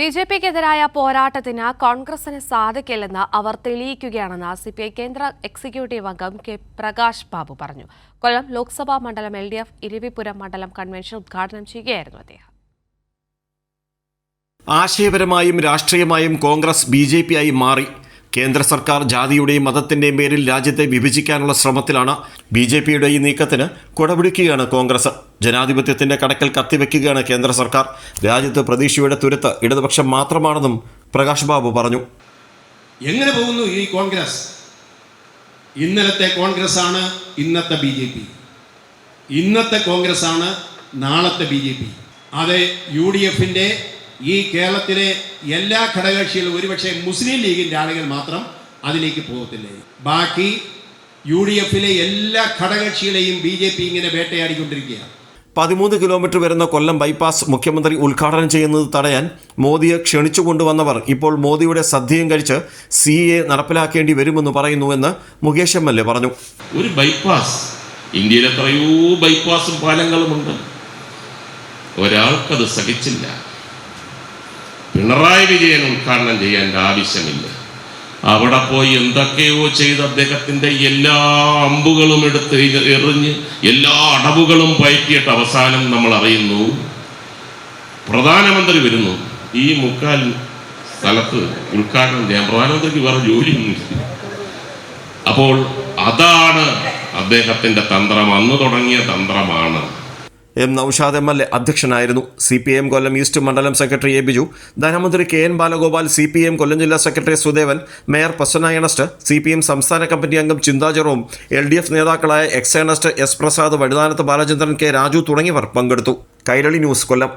B J പിക്കെതിരായ പോരാട്ടത്തിന് കോൺഗ്രസിന് സാധിക്കില്ലെന്ന് അവർ തെളിയിക്കുകയാണെന്ന് സി പി ഐ കേന്ദ്ര എക്സിക്യൂട്ടീവ് അംഗം കെ പ്രകാശ് ബാബു പറഞ്ഞു. കൊല്ലം ലോക്സഭാ മണ്ഡലം എൽ ഡി എഫ് ഇരവിപുരം മണ്ഡലം കൺവെൻഷൻ ഉദ്ഘാടനം ചെയ്യുകയായിരുന്നു അദ്ദേഹം. ആശയപരമായും രാഷ്ട്രീയമായും കോൺഗ്രസ് ബി ജെ പി ആയി മാറി. കേന്ദ്ര സർക്കാർ ജാതിയുടെയും മതത്തിന്റെയും പേരിൽ രാജ്യത്തെ വിഭജിക്കാനുള്ള ശ്രമത്തിലാണ് ബി ജെ പിയുടെ ഈ നീക്കത്തിന് കുടപിടിക്കുകയാണ് കോൺഗ്രസ്. ജനാധിപത്യത്തിന്റെ കടക്കൽ കത്തിവെക്കുകയാണ് കേന്ദ്ര സർക്കാർ. രാജ്യത്ത് പ്രതീക്ഷയുടെ തുരുത്ത് ഇടതുപക്ഷം മാത്രമാണെന്നും പ്രകാശ് ബാബു പറഞ്ഞു. എങ്ങനെ പോകുന്നു ഈ കോൺഗ്രസ്? ഇന്നലത്തെ കോൺഗ്രസ് ആണ് ഇന്നത്തെ ബി ജെ പി. ഇന്നത്തെ കോൺഗ്രസ് ആണ് നാളത്തെ ബി ജെ പി. അത് യു ഡി എഫിന്റെ ഈ കേരളത്തിലെ എല്ലാ ഘടകകക്ഷികളും ഒരുപക്ഷെ മുസ്ലിം ലീഗിന്റെ ആളുകൾ മാത്രം അതിലേക്ക് പോകത്തില്ല? ബാക്കി യു ഡി എഫിലെ എല്ലാ ഘടകകക്ഷികളെയും ബി ജെ പി ഇങ്ങനെ വേട്ടയാടിക്കൊണ്ടിരിക്കുകയാണ്. പതിമൂന്ന് കിലോമീറ്റർ വരുന്ന കൊല്ലം ബൈപ്പാസ് മുഖ്യമന്ത്രി ഉദ്ഘാടനം ചെയ്യുന്നത് തടയാൻ മോദിയെ ക്ഷണിച്ചു കൊണ്ടുവന്നവർ ഇപ്പോൾ മോദിയുടെ സദ്യയും കഴിച്ച് സി എ നടപ്പിലാക്കേണ്ടി വരുമെന്ന് പറയുന്നുവെന്ന് മുകേഷ് എം എൽ എ പറഞ്ഞു. ഒരു ബൈപ്പാസ് ഇന്ത്യയിൽ എത്രയോ ബൈപ്പാസും പാലങ്ങളുമുണ്ട്. ഒരാൾക്കത് സഹിച്ചില്ല. പിണറായി വിജയൻ ഉദ്ഘാടനം ചെയ്യേണ്ട ആവശ്യമില്ല. അവിടെ പോയി എന്തൊക്കെയോ ചെയ്ത് അദ്ദേഹത്തിന്റെ എല്ലാ അമ്പുകളും എടുത്ത് എറിഞ്ഞ് എല്ലാ അടവുകളും പയറ്റിയിട്ട് അവസാനം നമ്മൾ അറിയുന്നു പ്രധാനമന്ത്രി വരുന്നു. ഈ മുക്കാൽ സ്ഥലത്ത് ഉദ്ഘാടനം ചെയ്യാൻ പ്രധാനമന്ത്രിക്ക് വേറെ ജോലിയൊന്നുമില്ല അപ്പോൾ അതാണ് അദ്ദേഹത്തിന്റെ തന്ത്രം. അന്ന് തുടങ്ങിയ തന്ത്രമാണ് M Naushad M L A അധ്യക്ഷനായിരുന്നു. C P M Kollam east മണ്ഡലം സെക്രട്ടറി എ ബിജു ധനമന്ത്രി K N Balagopal C P M Kollam ജില്ലാ സെക്രട്ടറി സുദേവൻ മേയർ പ്രസന്നയണസ്റ്റ് സി പി എം സംസ്ഥാന കമ്മിറ്റി അംഗം ചിന്താ എൽ ഡി എഫ് നേതാക്കളായ X Ernest S Prasad Vazhuthanath Balachandran K Raju തുടങ്ങിയവർ പങ്കെടുത്തു. Kairali news കൊല്ലം.